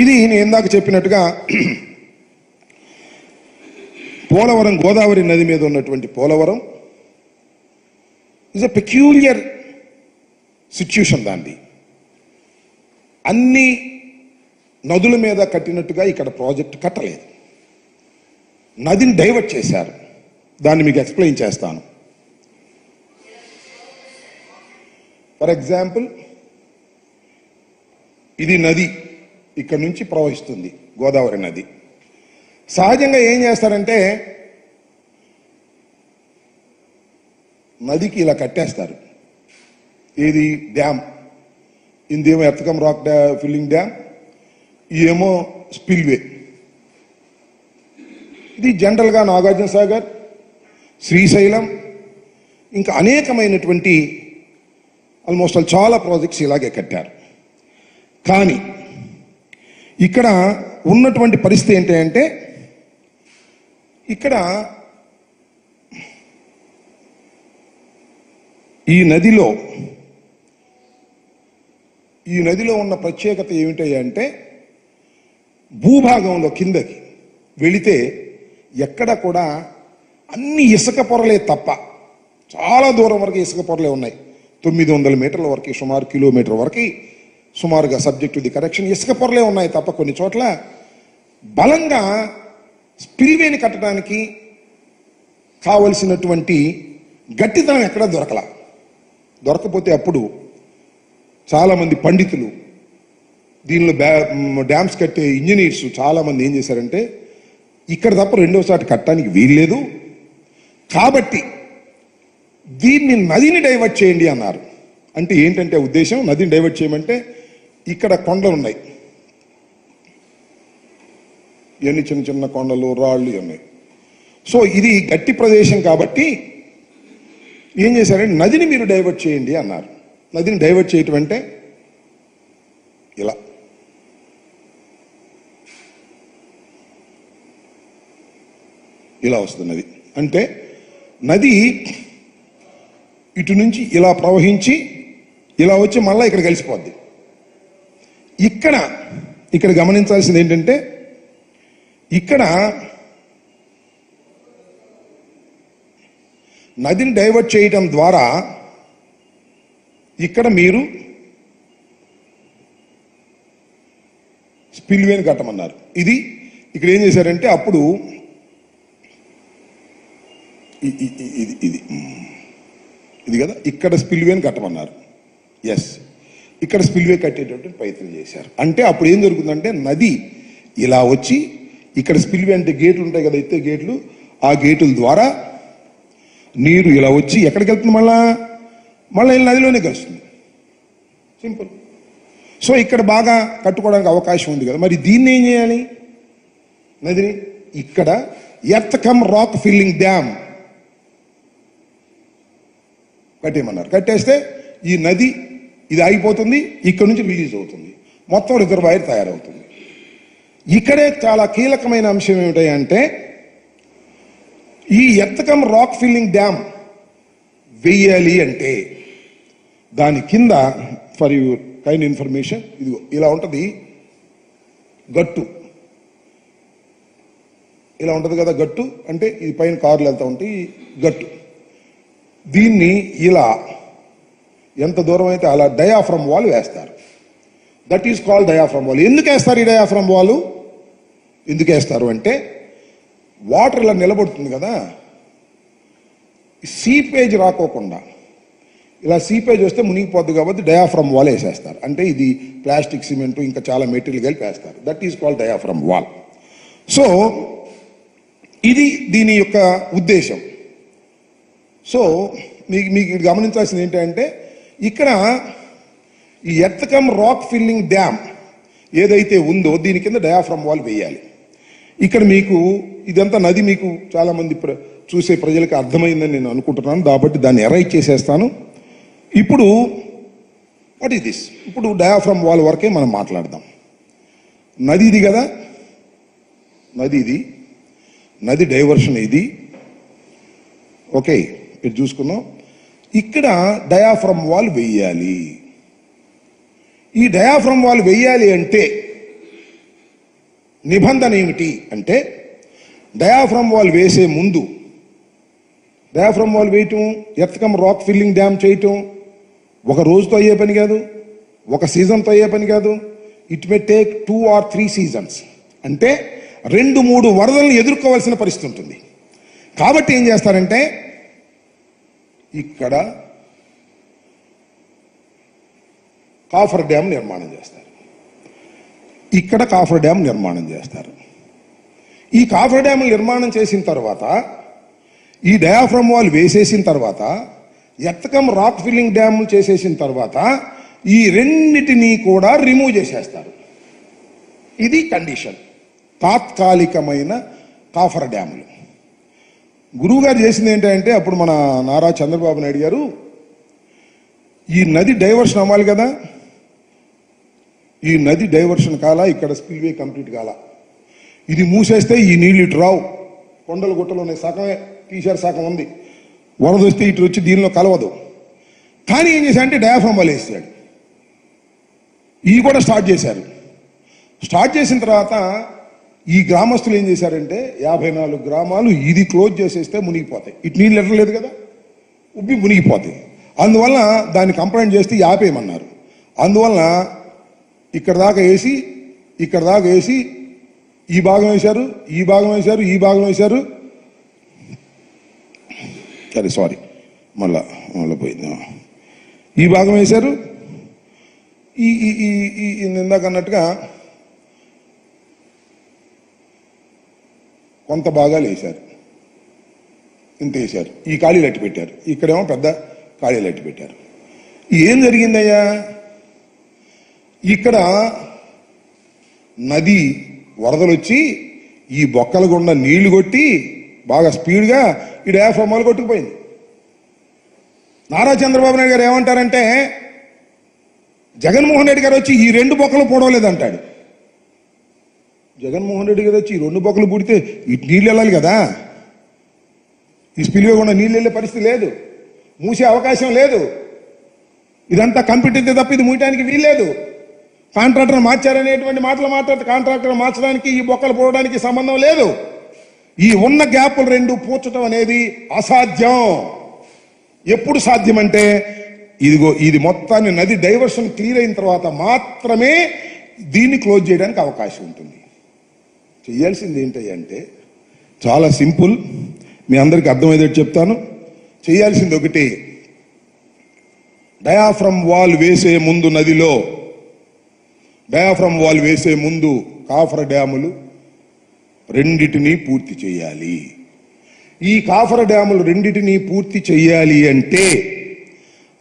ఇది నేను ఇందాక చెప్పినట్టుగా పోలవరం గోదావరి నది మీద ఉన్నటువంటి Polavaram is a peculiar situation దాన్ని అన్ని నదుల మీద కట్టినట్టుగా ఇక్కడ ప్రాజెక్ట్ కట్టలేదు. నదిని డైవర్ట్ చేశారు. దాన్ని మీకు ఎక్స్ప్లెయిన్ చేస్తాను. ఫర్ ఎగ్జాంపుల్ ఇది నది. ఇక్కడ నుంచి ప్రవహిస్తుంది గోదావరి నది. సహజంగా ఏం చేస్తారంటే నదికి ఇలా కట్టేస్తారు. ఏది? డ్యామ్. ఇందేమో ఎత్తకం రాక్ డ్యా ఫిల్లింగ్ డ్యామ్. ఇదేమో స్పిల్వే. ఇది జనరల్గా నాగార్జున సాగర్ శ్రీశైలం ఇంకా అనేకమైనటువంటి ఆల్మోస్ట్ ఆల్ చాలా ప్రాజెక్ట్స్ ఇలాగే కట్టారు. కానీ ఇక్కడ ఉన్నటువంటి పరిస్థితి ఏంటి అంటే ఇక్కడ ఈ నదిలో ఈ నదిలో ఉన్న ప్రత్యేకత ఏమిటి అంటే భూభాగంలో కిందకి వెళితే ఎక్కడ కూడా అన్ని ఇసుక పొరలే తప్ప చాలా దూరం వరకు ఇసుక పొరలే ఉన్నాయి. తొమ్మిది వందల మీటర్ల వరకు సుమారు కిలోమీటర్ వరకు సుమారుగా సబ్జెక్ట్ ది కరెక్షన్ ఇసుక పొరలే ఉన్నాయి తప్ప కొన్ని చోట్ల బలంగా స్పిల్వేని కట్టడానికి కావలసినటువంటి గట్టితనం ఎక్కడ దొరకల. దొరకపోతే అప్పుడు చాలామంది పండితులు దీనిలో బ్యా- డ్యామ్స్ కట్టే ఇంజనీర్స్ చాలామంది ఏం చేశారంటే ఇక్కడ తప్ప రెండోసారి కట్టడానికి వీల్లేదు. కాబట్టి దీన్ని నదిని డైవర్ట్ చేయండి అన్నారు. అంటే ఏంటంటే ఉద్దేశం? నదిని డైవర్ట్ చేయమంటే ఇక్కడ కొండలు ఉన్నాయి. ఇవన్నీ చిన్న చిన్న కొండలు రాళ్ళు ఇవన్నీ. సో ఇది గట్టి ప్రదేశం కాబట్టి ఏం చేశారంటే నదిని మీరు డైవర్ట్ చేయండి అన్నారు. నదిని డైవర్ట్ చేయటం అంటే ఇలా. ఇలా వస్తుంది నది. అంటే నది ఇటు నుంచి ఇలా ప్రవహించి ఇలా వచ్చి మళ్ళీ ఇక్కడ కలిసిపోద్ది. ఇక్కడ ఇక్కడ గమనించాల్సింది ఏంటంటే ఇక్కడ నదిని డైవర్ట్ చేయటం ద్వారా ఇక్కడ మీరు స్పిల్వేని కట్టమన్నారు. ఇది ఇక్కడ ఏం చేశారంటే అప్పుడు ఇది ఇది ఇది కదా ఇక్కడ స్పిల్వేని కట్టమన్నారు. ఎస్ ఇక్కడ స్పిల్వే కట్టేటటువంటి ప్రయత్నం చేశారు. అంటే అప్పుడు ఏం జరుగుతుందంటే నది ఇలా వచ్చి ఇక్కడ స్పిల్వే అంటే గేట్లు ఉంటాయి కదా ఎత్తే గేట్లు ఆ గేటుల ద్వారా నీరు ఇలా వచ్చి ఎక్కడికి వెళ్తుంది మళ్ళా? మళ్ళీ నదిలోనే కలుస్తుంది. సింపుల్. సో ఇక్కడ బాగా కట్టుకోవడానికి అవకాశం ఉంది కదా. మరి దీన్ని ఏం చేయాలి? నదిని ఇక్కడ ఎర్త్ రాక్ ఫిల్లింగ్ డ్యామ్ కట్టేయమన్నారు. కట్టేస్తే ఈ నది ఇది ఆగిపోతుంది ఇక్కడ నుంచి రిలీజ్ అవుతుంది. మొత్తం రిజర్వాయర్ తయారవుతుంది. ఇక్కడే చాలా కీలకమైన అంశం ఏమిటంటే ఈ ఎత్తకం రాక్ ఫిల్లింగ్ డ్యామ్ వెయ్యాలి అంటే దాని కింద ఫర్ యూ కైండ్ ఇన్ఫర్మేషన్ ఇది ఇలా ఉంటుంది గట్టు. ఇలా ఉంటుంది కదా గట్టు అంటే ఇది పైన కార్లు వెళ్తూ ఉంటాయి గట్టు. దీన్ని ఇలా ఎంత దూరం అయితే అలా డయాఫ్రమ్ వాల్ వేస్తారు. That is call diaphragm wall ఎందుకు వేస్తారు ఈ డయాఫ్రమ్ వాల్ ఎందుకు వేస్తారు అంటే వాటర్ ఇలా నిలబడుతుంది కదా. సీపేజ్ రాకోకుండా. ఇలా సీపేజ్ వస్తే మునిగిపోద్ది కాబట్టి డయాఫ్రమ్ వాల్ వేసేస్తారు. అంటే ఇది ప్లాస్టిక్ సిమెంట్ ఇంకా చాలా మెటీరియల్ కలిపి వేస్తారు. That is call diaphragm wall so ఇది దీని యొక్క ఉద్దేశం. సో మీకు మీకు గమనించాల్సింది ఏంటంటే ఇక్కడ ఈ ఎత్తకం రాక్ ఫిల్లింగ్ డ్యామ్ ఏదైతే ఉందో దీని కింద డయాఫ్రమ్ వాల్ వేయాలి. ఇక్కడ మీకు ఇదంతా నది మీకు చాలామంది ప్ర- చూసే ప్రజలకు అర్థమైందని నేను అనుకుంటున్నాను. కాబట్టి దాన్ని ఎరైట్ చేసేస్తాను. ఇప్పుడు వాట్ ఈస్ దిస్ ఇప్పుడు డయాఫ్రమ్ వాల్ వరకే మనం మాట్లాడదాం. నది ఇది కదా? నది ఇది. నది డైవర్షన్ ఇది. ఓకే ఇది చూసుకున్నాం. ఇక్కడ డయాఫ్రమ్ వాల్ వెయ్యాలి. ఈ డయాఫ్రమ్ వాల్ వెయ్యాలి అంటే నిబంధన ఏమిటి అంటే డయాఫ్రమ్ వాల్ వేసే ముందు డయాఫ్రమ్ వాల్ వేయటం ఎత్తకం రాక్ ఫిల్లింగ్ డ్యామ్ చేయటం ఒక రోజుతో అయ్యే పని కాదు ఒక సీజన్తో అయ్యే పని కాదు. It may take two or three seasons అంటే రెండు మూడు వరదలను ఎదుర్కోవాల్సిన పరిస్థితి ఉంటుంది. కాబట్టి ఏం చేస్తారంటే ఇక్కడ కాఫర్ డ్యామ్ నిర్మాణం చేస్తారు. ఇక్కడ కాఫర్ డ్యామ్ నిర్మాణం చేస్తారు. ఈ కాఫర్ డ్యామ్ నిర్మాణం చేసిన తర్వాత ఈ డయాఫ్రమ్ వాల్ వేసేసిన తర్వాత ఎత్తకం రాక్ ఫిల్లింగ్ డ్యాములు చేసేసిన తర్వాత ఈ రెండిటిని కూడా రిమూవ్ చేసేస్తారు. ఇది కండిషన్. తాత్కాలికమైన కాఫర్ డ్యాములు. గురువు గారు చేసింది ఏంటంటే అప్పుడు మన నారా చంద్రబాబు నాయుడు గారు ఈ నది డైవర్షన్ అవ్వాలి కదా ఈ నది డైవర్షన్ కాల ఇక్కడ స్పిల్వే కంప్లీట్ కాల. ఇది మూసేస్తే ఈ నీళ్ళు ఇటు రావు. కొండలు గుట్టలు ఉన్నాయి. సగమే తీశారు సగం ఉంది. వరద వస్తే ఇటు వచ్చి దీనిలో కలవదు. కానీ ఏం చేశారంటే డయాఫామ్ వాళ్ళు వేసాడు ఇవి కూడా స్టార్ట్ చేశారు. స్టార్ట్ చేసిన తర్వాత ఈ గ్రామస్తులు ఏం చేశారంటే యాభై నాలుగు గ్రామాలు ఇది క్లోజ్ చేసేస్తే మునిగిపోతాయి. ఇటు నీళ్ళు ఎట్టలేదు కదా? ఉబ్బి మునిగిపోతాయి. అందువల్ల దాన్ని కంప్లైంట్ చేస్తే ఆపేయమన్నారు. అందువల్ల ఇక్కడ దాకా వేసి ఇక్కడ దాకా వేసి ఈ భాగం వేశారు ఈ భాగం వేశారు ఈ భాగం వేశారు. సరే సారీ. మళ్ళా మళ్ళీ పోయింది. ఈ భాగం వేశారు. ఈ ఈ ఈ ఈ ఇందాక అన్నట్టుగా కొంత భాగాలు వేశారు. ఇంత వేశారు. ఈ ఖాళీలు అట్టి పెట్టారు. ఇక్కడేమో పెద్ద ఖాళీలు అట్టి పెట్టారు. ఏం జరిగిందయ్యా? ఇక్కడ నది వరదలు వచ్చి ఈ బొక్కల గుండా నీళ్ళు కొట్టి బాగా స్పీడ్గా ఈ డయాఫ్రమాలు కొట్టుకుపోయింది. నారా చంద్రబాబు నాయుడు గారు ఏమంటారంటే జగన్మోహన్ రెడ్డి గారు వచ్చి ఈ రెండు బొక్కలు పొడవలేదంటాడు జగన్మోహన్ రెడ్డి గారు వచ్చి ఈ రెండు బొక్కలు పుడితే ఇటు నీళ్ళు వెళ్ళాలి కదా? ఈ స్పిల్వే కూడా నీళ్ళు వెళ్ళే పరిస్థితి లేదు. మూసే అవకాశం లేదు. ఇదంతా కంప్యూటర్ తప్ప ఇది మూయటానికి వీల్లేదు కాంట్రాక్టర్ మార్చారనేటువంటి మాటలు మాట్లాడితే కాంట్రాక్టర్ మార్చడానికి ఈ బొక్కలు పోవడానికి సంబంధం లేదు. ఈ ఉన్న గ్యాపులు రెండు పూడ్చడం అనేది అసాధ్యం. ఎప్పుడు సాధ్యమంటే ఇదిగో ఇది మొత్తాన్ని నది డైవర్షన్ క్లియర్ అయిన తర్వాత మాత్రమే దీన్ని క్లోజ్ చేయడానికి అవకాశం ఉంటుంది. చేయాల్సింది ఏంటంటే చాలా సింపుల్. మీ అందరికి అర్థమయ్యేటట్టు చెప్తాను. చేయాల్సింది ఒకటి. డయాఫ్రమ్ వాల్ వేసే ముందు నదిలో డయాఫ్రమ్ వాల్ వేసే ముందు కాఫర్ డ్యాములు రెండిటిని పూర్తి చేయాలి. ఈ కాఫర్ డ్యాములు రెండిటిని పూర్తి చేయాలి అంటే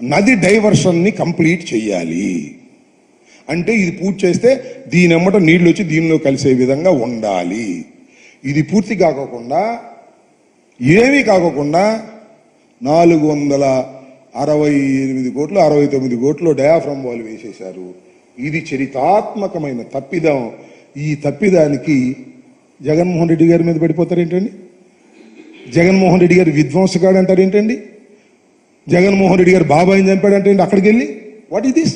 నది డైవర్షన్ని కంప్లీట్ చేయాలి. అంటే ఇది పూర్తి చేస్తే దీని అమ్మట నీళ్ళు వచ్చి దీనిలో కలిసే విధంగా ఉండాలి. ఇది పూర్తి కాకోకుండా ఏమీ కాకోకుండా నాలుగు వందల అరవై ఎనిమిది కోట్లు అరవై తొమ్మిది కోట్లు డయాఫ్రమ్ వాల్ వేసేశారు. ఇది చరితాత్మకమైన తప్పిదం. ఈ తప్పిదానికి జగన్మోహన్ రెడ్డి గారి మీద పడిపోతారు ఏంటండి జగన్మోహన్ రెడ్డి గారు విధ్వంసగాడు అంటారు ఏంటండి జగన్మోహన్ రెడ్డి గారు బాబాయిని చంపాడంటే అక్కడికి వెళ్ళి వాట్ ఈస్ దిస్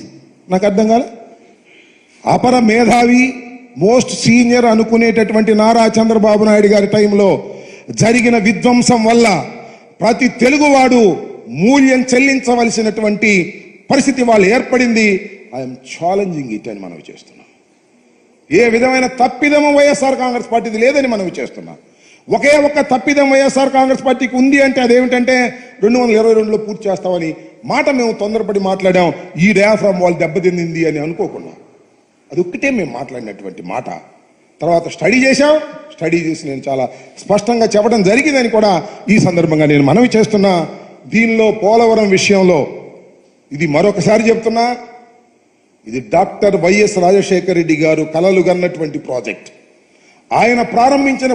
నాకు అర్థం కాలే. అపర మేధావి మోస్ట్ సీనియర్ అనుకునేటటువంటి నారా చంద్రబాబు నాయుడు గారి టైంలో జరిగిన విధ్వంసం వల్ల ప్రతి తెలుగువాడు మూల్యం చెల్లించవలసినటువంటి పరిస్థితి వాళ్ళు ఏర్పడింది. ఐఎమ్ ఛాలెంజింగ్ ఇట్ అని మనవి చేస్తున్నాం. ఏ విధమైన తప్పిదము వైఎస్ఆర్ కాంగ్రెస్ పార్టీది లేదని మనవి చేస్తున్నాం. ఒకే ఒక్క తప్పిదం వైఎస్ఆర్ కాంగ్రెస్ పార్టీకి ఉంది అంటే అదేమిటంటే రెండు వందల ఇరవై రెండులో పూర్తి చేస్తామని మాట మేము తొందరపడి మాట్లాడాం. ఈ డయాఫ్రామ్ వాళ్ళు దెబ్బతింది అని అనుకోకుండా. అది ఒక్కటే మేము మాట్లాడినటువంటి మాట. తర్వాత స్టడీ చేశాం. స్టడీ చేసి నేను చాలా స్పష్టంగా చెప్పడం జరిగిందని కూడా ఈ సందర్భంగా నేను మనవి చేస్తున్నా. దీనిలో పోలవరం విషయంలో ఇది మరొకసారి చెప్తున్నా. ఇది డాక్టర్ వైఎస్ రాజశేఖర రెడ్డి గారు కలలుగన్నటువంటి ప్రాజెక్ట్. ఆయన ప్రారంభించిన